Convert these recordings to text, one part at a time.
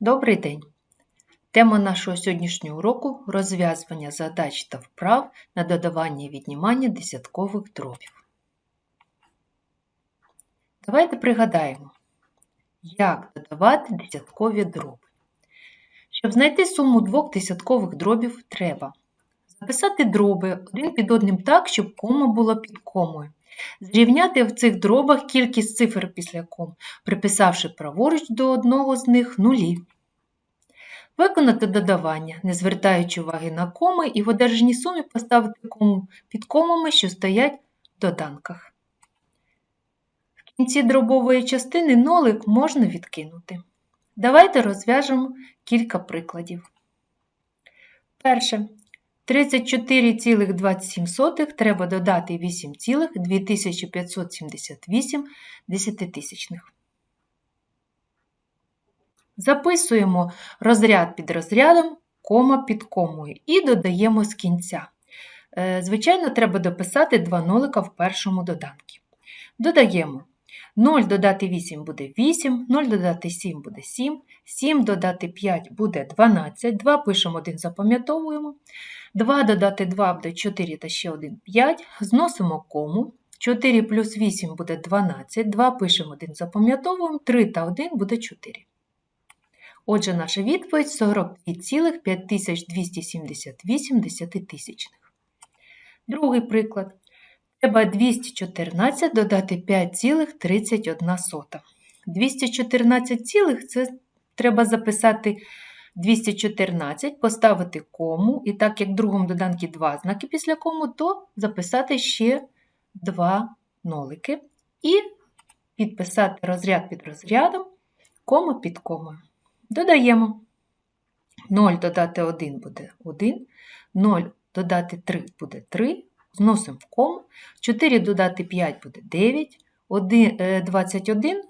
Добрий день! Тема нашого сьогоднішнього уроку розв'язування задач та вправ на додавання і віднімання десяткових дробів. Давайте пригадаємо, як додавати десяткові дроби. Щоб знайти суму двох десяткових дробів, треба записати дроби один під одним так, щоб кома була під комою. Зрівняти в цих дробах кількість цифр після ком, приписавши праворуч до одного з них нулі. Виконати додавання, не звертаючи уваги на коми, і в одержаній сумі поставити кому під комами, що стоять в доданках. В кінці дробової частини нолик можна відкинути. Давайте розв'яжемо кілька прикладів. Перше. 34,27 треба додати 8,2578 десятитисячних. Записуємо розряд під розрядом, кома під комою і додаємо з кінця. Е, Звичайно, треба дописати два нолика в першому доданку. Додаємо 0 додати 8 буде 8, 0 додати 7 буде 7, 7 додати 5 буде 12, 2 пишемо 1, запам'ятовуємо. 2 додати 2 буде 4 та ще 1 5, зносимо кому. 4 плюс 8 буде 12, 2 пишемо 1, запам'ятовуємо, 3 та 1 буде 4. Отже, наша відповідь 42,5278 десятитисячних. Другий приклад. Треба 214 додати 5,31. 214 цілих – це треба записати 214, поставити кому, і так як в другому доданці два знаки після кому, то записати ще два нолики і підписати розряд під розрядом, кому під комою. Додаємо. 0 додати 1 буде 1, 0 додати 3 буде 3, зносимо в кому, 4 додати 5 буде 9, 1, 21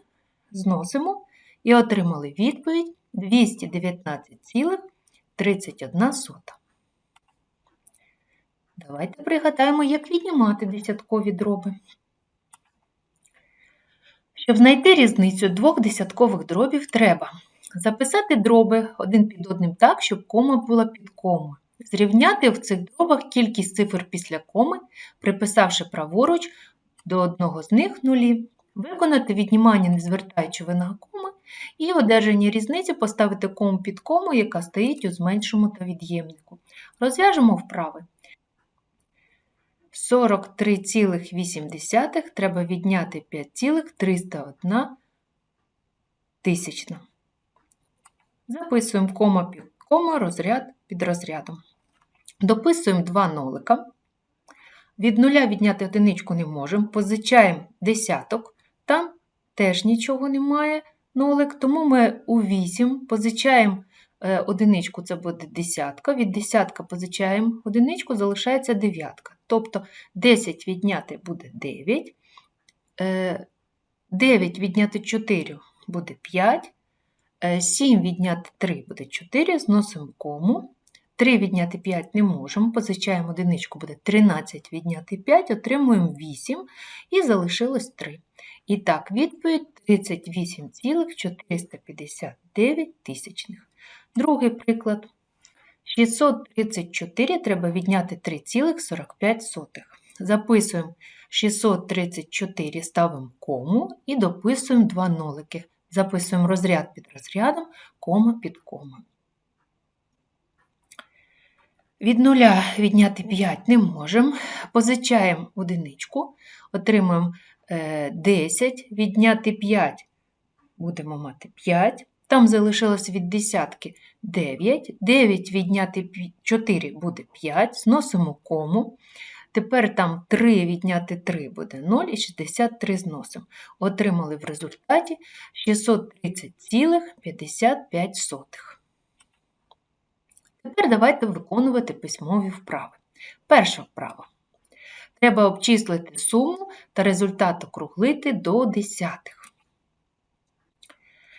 зносимо. І отримали відповідь 219,31. Давайте пригадаємо, як віднімати десяткові дроби. Щоб знайти різницю двох десяткових дробів, треба записати дроби один під одним так, щоб кома була під комою. Зрівняти в цих дробах кількість цифр після коми, приписавши праворуч до одного з них нулі, виконати віднімання, не звертаючи вина коми, і в різниці поставити кому під кому, яка стоїть у зменшому та від'ємнику. Розв'яжемо вправи. 43,8 треба відняти 5,301 тисячна. Записуємо кома під кома, розряд під розрядом. Дописуємо два нолика. Від нуля відняти одиничку не можемо. Позичаємо десяток. Там теж нічого немає нолик, тому ми у 8 позичаємо е, одиничку, це буде десятка. Від десятка позичаємо одиничку, залишається дев'ятка. Тобто 10 відняти буде 9. 9 відняти 4 буде 5. 7 відняти 3 буде 4, зносимо кому. 3 відняти 5 не можемо, позичаємо одиничку, буде 13 відняти 5, отримуємо 8 і залишилось 3. І так, відповідь 38,459 тисячних. Другий приклад. 634 треба відняти 3,45. Записуємо 634, ставимо кому і дописуємо два нолики. Записуємо розряд під розрядом, кома під кома. Від нуля відняти 5 не можемо. Позичаємо одиничку, отримуємо 10, відняти 5 будемо мати 5. Там залишилось від десятки 9. 9 відняти 4 буде 5, зносимо кому. Тепер там 3 відняти 3 буде 0 і 63 зносимо. Отримали в результаті 630,55. Тепер давайте виконувати письмові вправи. Перша вправа. Треба обчислити суму та результат округлити до десятих.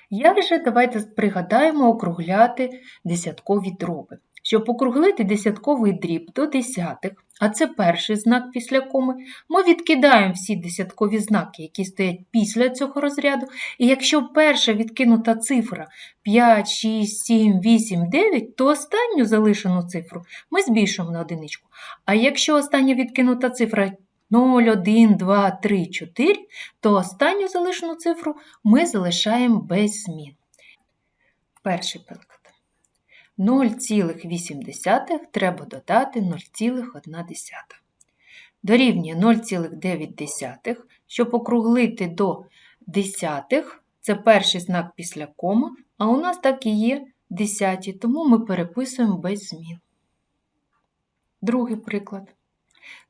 Як же давайте пригадаємо округляти десяткові дроби. Щоб округлити десятковий дріб до десятих, а це перший знак після коми, ми відкидаємо всі десяткові знаки, які стоять після цього розряду. І якщо перша відкинута цифра 5, 6, 7, 8, 9, то останню залишену цифру ми збільшуємо на одиничку. А якщо остання відкинута цифра 0, 1, 2, 3, 4, то останню залишену цифру ми залишаємо без змін. Перший приклад. 0,8 треба додати 0,1. Дорівнює 0,9, щоб округлити до десятих, це перший знак після коми, а у нас так і є десяті, тому ми переписуємо без змін. Другий приклад.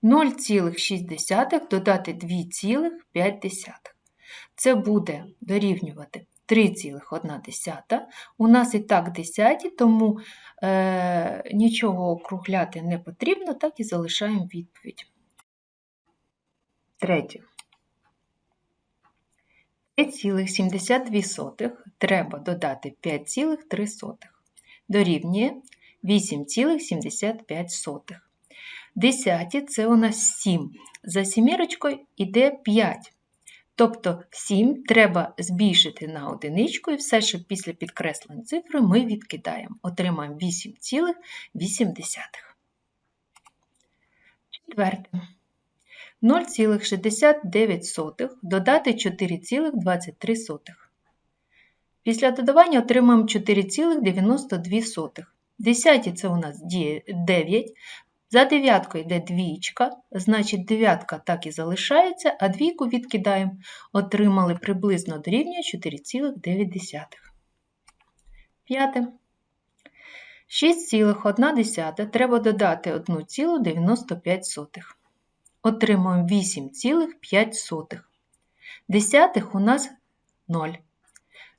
0,6 додати 2,5. Це буде дорівнювати 3,1. У нас і так десяті, тому е, нічого округляти не потрібно, так і залишаємо відповідь. Третє. 5,72 треба додати 5,3. Дорівнює 8,75. Десяті це у нас 7. За сімірочкою йде 5. Тобто 7 треба збільшити на одиничку, і все, що після підкреслень цифри ми відкидаємо. Отримаємо 8,8. Четверте. 0,69 додати 4,23. Після додавання отримаємо 4,92. Десяті це у нас 9. За дев'яткою йде двічка, значить дев'ятка так і залишається, а двійку відкидаємо. Отримали приблизно дорівнює 4,9. П'яте. 6,1 треба додати 1,95. Отримуємо 8,5. Десятих у нас 0.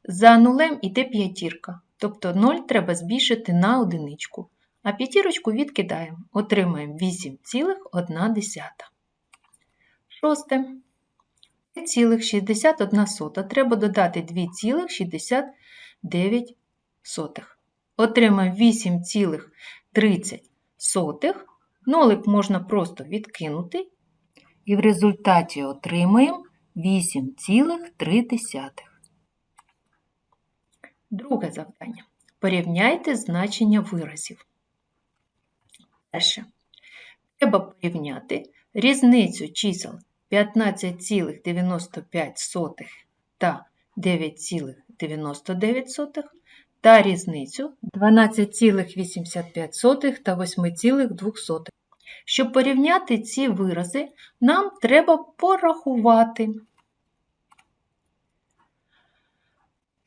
За нулем йде п'ятірка, тобто 0 треба збільшити на одиничку. А п'ятірочку відкидаємо, отримаємо 8,1. Шосте. 5,61 треба додати 2,69. Отримаємо 8,30. Нолик можна просто відкинути. І в результаті отримаємо 8,3. Друге завдання. Порівняйте значення виразів. Перше. Треба порівняти різницю чисел 15,95 та 9,99 та різницю 12,85 та 8,2. Щоб порівняти ці вирази, нам треба порахувати.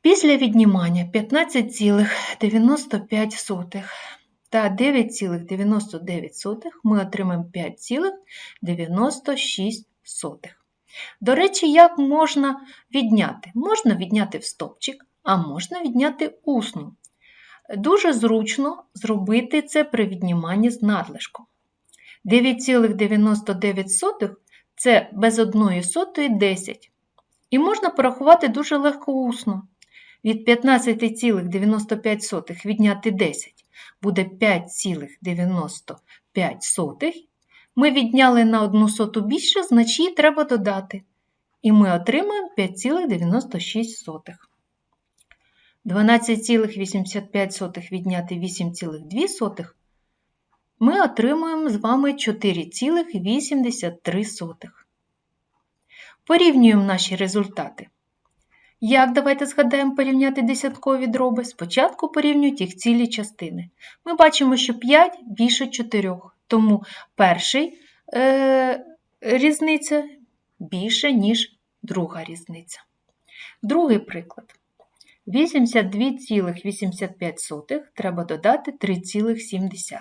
Після віднімання 15,95 та 9,99 ми отримаємо 5,96. До речі, як можна відняти? Можна відняти в стопчик, а можна відняти усно. Дуже зручно зробити це при відніманні з надлишком. 9,99 це без одної сотої 10. І можна порахувати дуже легко усно. Від 15,95 відняти 10 буде 5,95. Ми відняли на одну соту більше, значить треба додати. І ми отримаємо 5,96. 12,85 відняти 8,2. Ми отримуємо з вами 4,83. Порівнюємо наші результати. Як давайте згадаємо порівняти десяткові дроби? Спочатку порівнюють їх цілі частини. Ми бачимо, що 5 більше 4, тому перший е, різниця більше, ніж друга різниця. Другий приклад. 82,85 треба додати 3,7.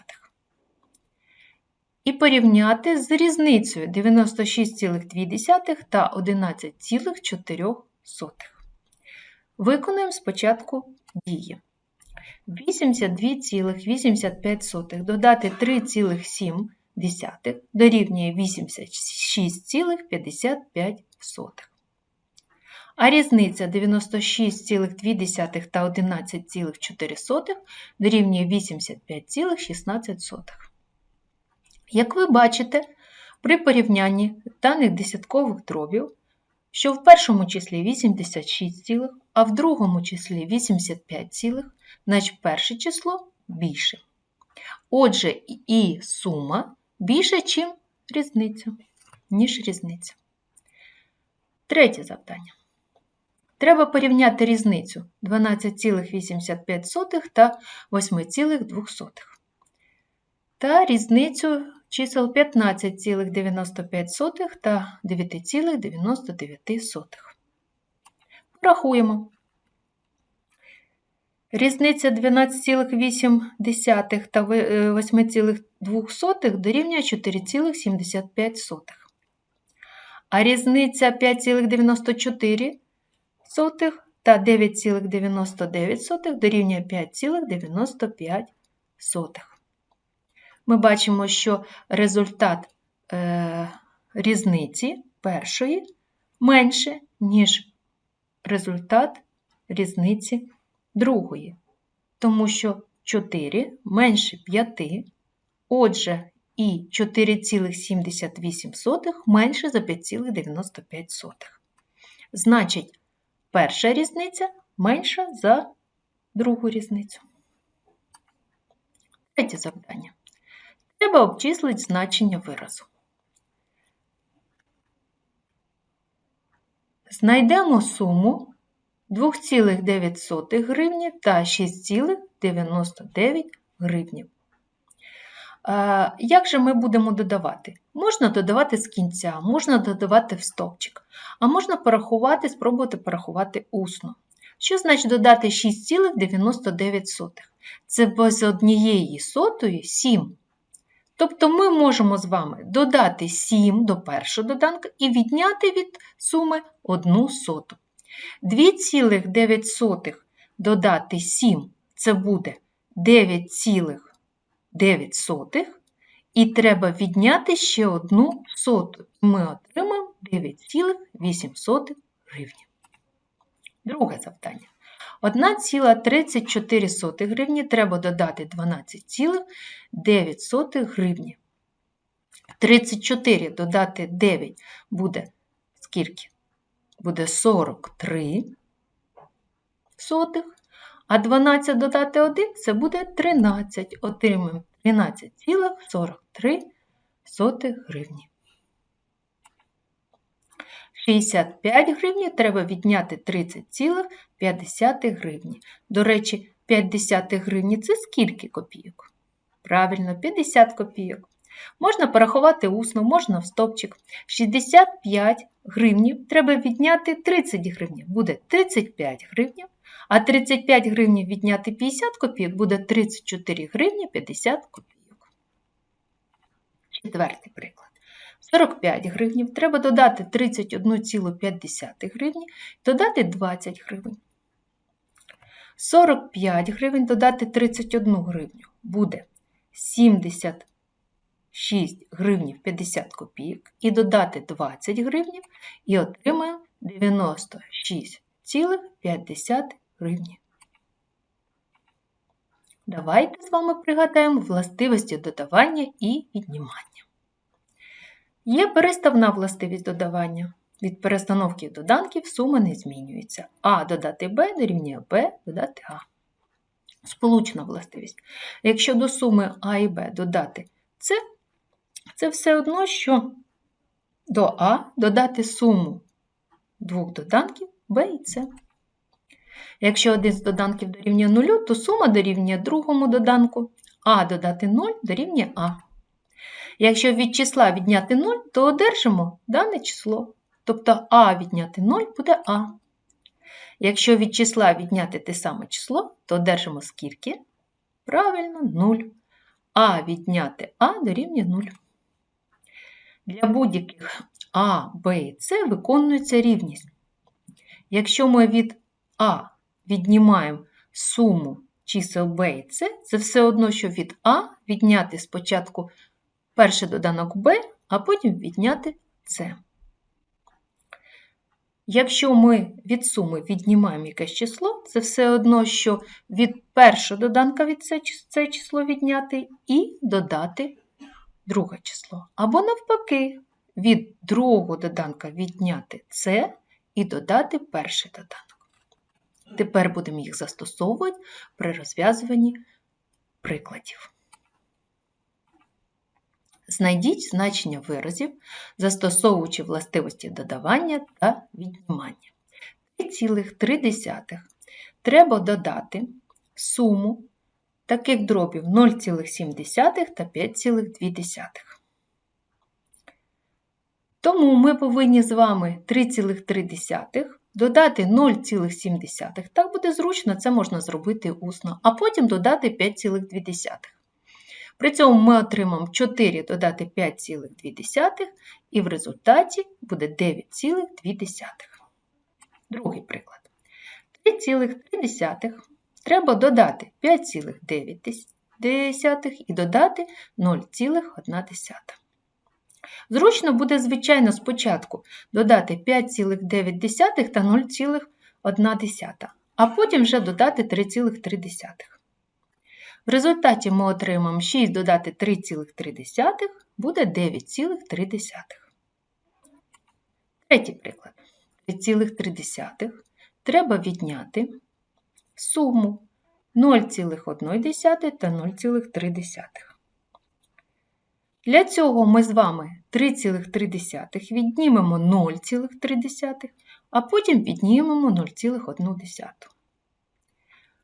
І порівняти з різницею 96,2 та 11,4. Виконуємо спочатку дії. 82,85 додати 3,7 дорівнює 86,55. а різниця 96,2 та 11,4 дорівнює 85,16. Як ви бачите, при порівнянні даних десяткових дробів, що в першому числі 86, цілих, а в другому числі 85, цілих, значить перше число більше. Отже, і сума більше, ніж різниця, ніж різниця. Третє завдання. Треба порівняти різницю 12,85 та 8,2 та різницю чисел 15,95 та 9,99. Порахуємо. Різниця 12,8 та 8,2 дорівнює 4,75. А різниця 5,94 та 9,99 дорівнює 5,95. Ми бачимо, що результат е, різниці першої менше, ніж результат різниці другої, тому що 4 менше 5, отже, і 4,78 менше за 5,95. Значить, перша різниця менша за другу різницю. Третє завдання. Треба обчислити значення виразу. Знайдемо суму 2,9 гривні та 6,99 гривні. Як же ми будемо додавати? Можна додавати з кінця, можна додавати в стовпчик, а можна порахувати, спробувати порахувати усно. Що значить додати 6,99? Це без однієї сотої 7. Тобто ми можемо з вами додати 7 до першого доданка і відняти від суми 1 соту. 2,9 додати 7 це буде 9,9. І треба відняти ще одну соту. Ми отримаємо 9,8 гривні. Друге завдання. 1,34 гривні треба додати 12,9 гривні. 34 додати 9 буде скільки? Буде 43 сотих, а 12 додати 1 це буде 13. Отримаємо 13,43 гривні. 65 гривні треба відняти 30,5 гривні. До речі, 50 гривні це скільки копійок? Правильно, 50 копійок. Можна порахувати усно, можна в стопчик. 65 гривнів треба відняти 30 гривнів, буде 35 гривнів, а 35 гривнів відняти 50 копійок буде 34 гривні 50 копійок. Четвертий приклад. 45 гривнів треба додати 31,5 гривні, додати 20 гривень. 45 гривень додати 31 гривню буде 76 гривнів 50 копійок і додати 20 гривнів і отримаємо 96,5 гривні. Давайте з вами пригадаємо властивості додавання і віднімання. Є переставна властивість додавання. Від перестановки доданків сума не змінюється. А додати Б дорівнює Б додати А. Сполучна властивість. Якщо до суми А і Б додати С, це все одно, що до А додати суму двох доданків Б і С. Якщо один з доданків дорівнює 0, то сума дорівнює другому доданку, А додати 0 дорівнює А. Якщо від числа відняти 0, то одержимо дане число. Тобто А відняти 0 буде А. Якщо від числа відняти те саме число, то одержимо скільки? Правильно, 0. А відняти А дорівнює 0. Для будь-яких А, Б і С виконується рівність. Якщо ми від А віднімаємо суму чисел Б і С, це все одно, що від А відняти спочатку перший доданок b, а потім відняти С. якщо ми від суми віднімаємо якесь число, це все одно, що від першого доданка від це, число відняти і додати друге число. Або навпаки, від другого доданка відняти це і додати перший доданок. Тепер будемо їх застосовувати при розв'язуванні прикладів. Знайдіть значення виразів, застосовуючи властивості додавання та віднімання. 3,3 треба додати суму таких дробів 0,7 та 5,2. Тому ми повинні з вами 3,3 додати 0,7. Так буде зручно, це можна зробити усно, а потім додати 5,2. При цьому ми отримаємо 4 додати 5,2 і в результаті буде 9,2. Другий приклад. 3,3 треба додати 5,9 і додати 0,1. Зручно буде, звичайно, спочатку додати 5,9 та 0,1, а потім вже додати 3,3. В результаті ми отримаємо 6 додати 3,3 буде 9,3. Третій приклад. 3,3 треба відняти суму 0,1 та 0,3. Для цього ми з вами 3,3 віднімемо 0,3, а потім віднімемо 0,1.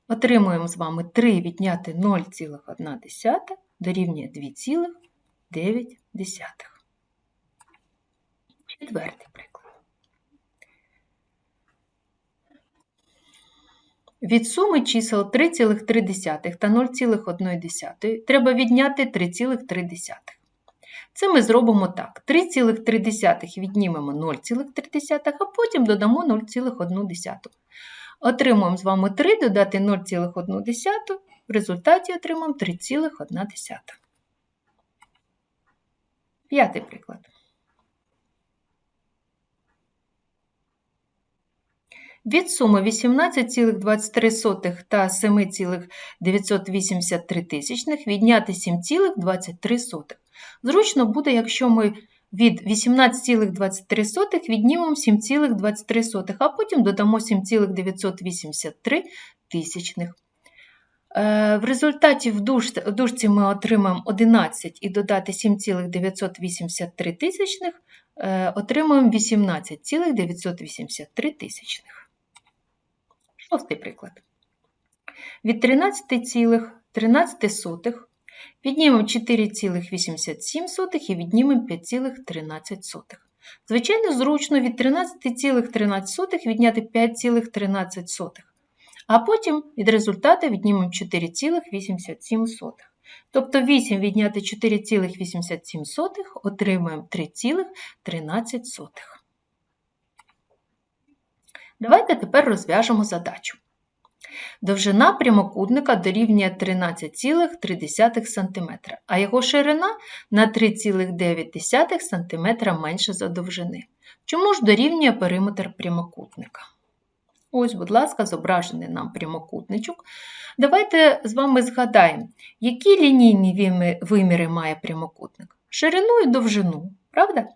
Отримуємо з вами 3 відняти 0,1 дорівнює 2,9. Четвертий приклад. Від суми чисел 3,3 та 0,1 треба відняти 3,3. Це ми зробимо так. 3,3 віднімемо 0,3, а потім додамо 0,1. Отримуємо з вами 3 додати 0,1, в результаті отримаємо 3,1. П'ятий приклад. Від суми 18,23 та 7,983 відняти 7,23. Зручно буде, якщо ми від 18,23 віднімемо 7,23, а потім додамо 7,983 тисячних. Е, В результаті в дужці ми отримаємо 11 і додати 7,983 тисячних, е, отримаємо 18,983 тисячних. Шостий приклад. Від 13,13 віднімемо 4,87 і віднімемо 5,13. Звичайно, зручно від 13,13 відняти 5,13, а потім від результату віднімемо 4,87. Тобто 8 відняти 4,87 отримаємо 3,13. Давайте тепер розв'яжемо задачу. Довжина прямокутника дорівнює 13,3 см, а його ширина на 3,9 см менше за довжини. Чому ж дорівнює периметр прямокутника? Ось, будь ласка, зображений нам прямокутничок. Давайте з вами згадаємо, які лінійні виміри має прямокутник? Ширину і довжину, правда?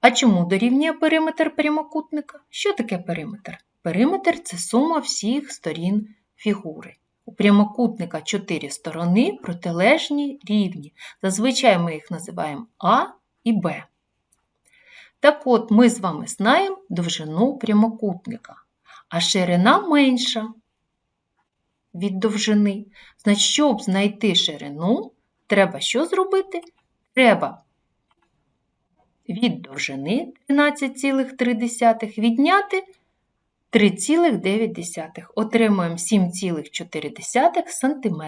А чому дорівнює периметр прямокутника? Що таке периметр? Периметр це сума всіх сторін фігури. У прямокутника чотири сторони протилежні рівні. Зазвичай ми їх називаємо А і Б. Так от, ми з вами знаємо довжину прямокутника, а ширина менша від довжини. Значить, щоб знайти ширину, треба що зробити? Треба від довжини 13,3 відняти 3,9. Отримуємо 7,4 см.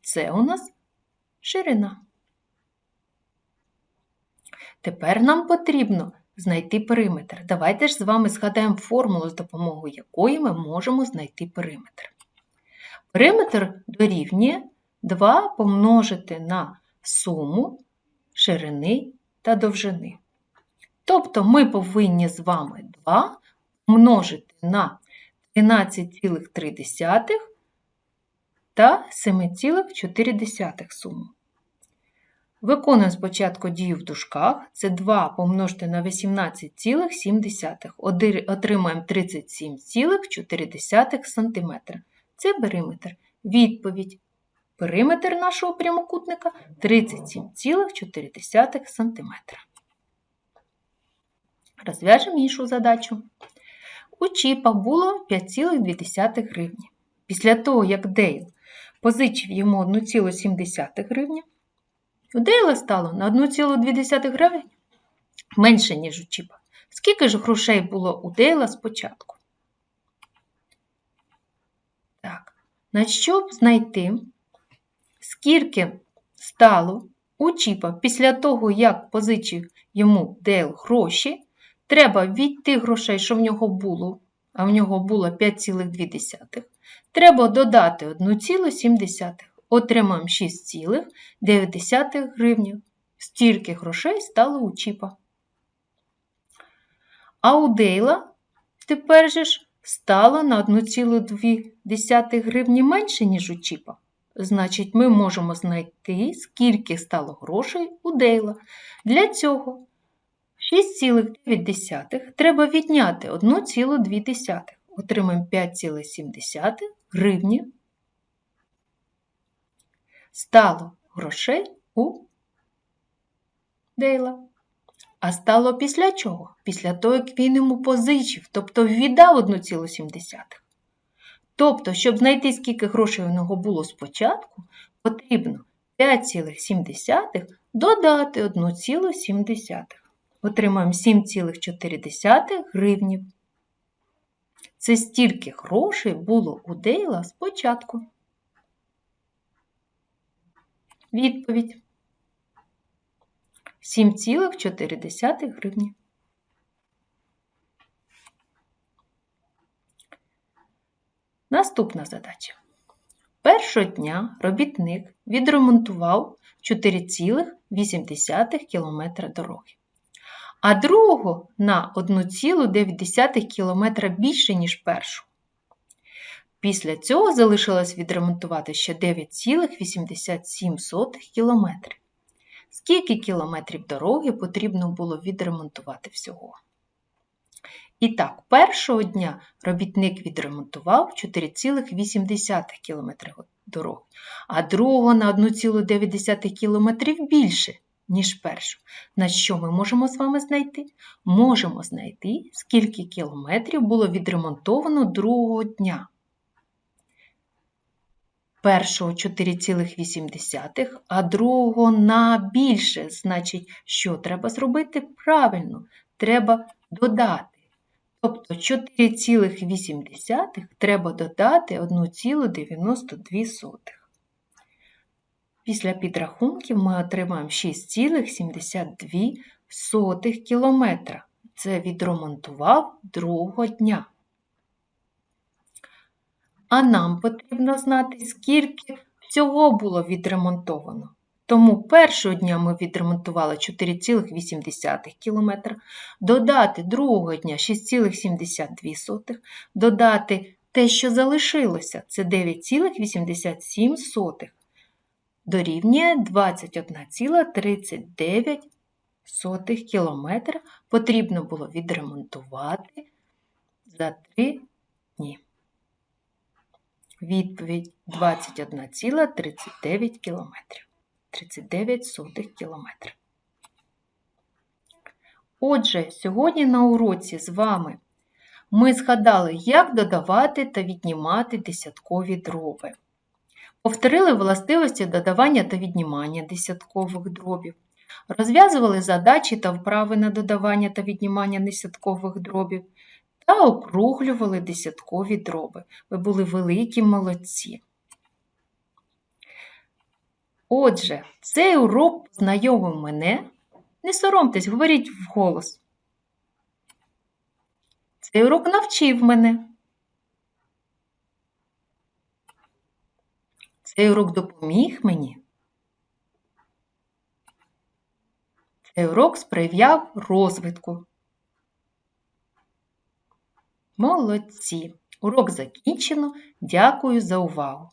Це у нас ширина. Тепер нам потрібно знайти периметр. Давайте ж з вами згадаємо формулу, з допомогою якої ми можемо знайти периметр. Периметр дорівнює 2 помножити на суму ширини та довжини. Тобто ми повинні з вами 2 помножити на 13,3 та 7,4 суму. Виконуємо спочатку дію в дужках. Це 2 помножити на 18,7. Отримаємо 37,4 см. Це периметр. Відповідь. Периметр нашого прямокутника 37,4 см. Розв'яжемо іншу задачу. У Чіпа було 5,2 гривні. Після того, як Дейл позичив йому 1,7 гривні, у Дейла стало на 1,2 гривень менше, ніж у Чіпа. Скільки ж грошей було у Дейла спочатку? Так, на щоб знайти, скільки стало у Чіпа після того, як позичив йому Дейл гроші, треба від тих грошей, що в нього було, а в нього було 5,2, треба додати 1,7. Отримаємо 6,9 гривні. Стільки грошей стало у Чіпа. А у Дейла тепер же ж стало на 1,2 гривні менше, ніж у Чіпа. Значить, ми можемо знайти, скільки стало грошей у Дейла. Для цього 6,9 треба відняти 1,2. Отримаємо 5,7 гривні. Стало грошей у Дейла. А стало після чого? Після того, як він йому позичив, тобто віддав 1,7. Тобто, щоб знайти, скільки грошей у нього було спочатку, потрібно 5,7 додати 1,7. Отримаємо 7,4 гривні. Це стільки грошей було у Дейла спочатку. Відповідь 7,4 гривні. Наступна задача. Першого дня робітник відремонтував 4,8 км дороги, а другого на 1,9 км більше, ніж першу. Після цього залишилось відремонтувати ще 9,87 км. Скільки кілометрів дороги потрібно було відремонтувати всього? І так, першого дня робітник відремонтував 4,8 км дороги, а другого на 1,9 км більше, ніж першу. На що ми можемо з вами знайти? Можемо знайти, скільки кілометрів було відремонтовано другого дня. Першого 4,8, а другого на більше. Значить, що треба зробити? Правильно, треба додати. Тобто 4,8 треба додати 1,92. Після підрахунків ми отримаємо 6,72 кілометра. Це відремонтував другого дня. А нам потрібно знати, скільки всього було відремонтовано. Тому першого дня ми відремонтували 4,8 км, додати другого дня 6,72, додати те, що залишилося, це 9,87, дорівнює 21,39 км потрібно було відремонтувати за 3 дні. Відповідь 21,39 км. 39 сотих кілометра. Отже, сьогодні на уроці з вами ми згадали, як додавати та віднімати десяткові дроби. Повторили властивості додавання та віднімання десяткових дробів. Розв'язували задачі та вправи на додавання та віднімання десяткових дробів та округлювали десяткові дроби. Ви були великі молодці. Отже, цей урок познайомив мене. Не соромтесь, говоріть вголос. Цей урок навчив мене. Цей урок допоміг мені. Цей урок сприяв розвитку. Молодці! Урок закінчено. Дякую за увагу!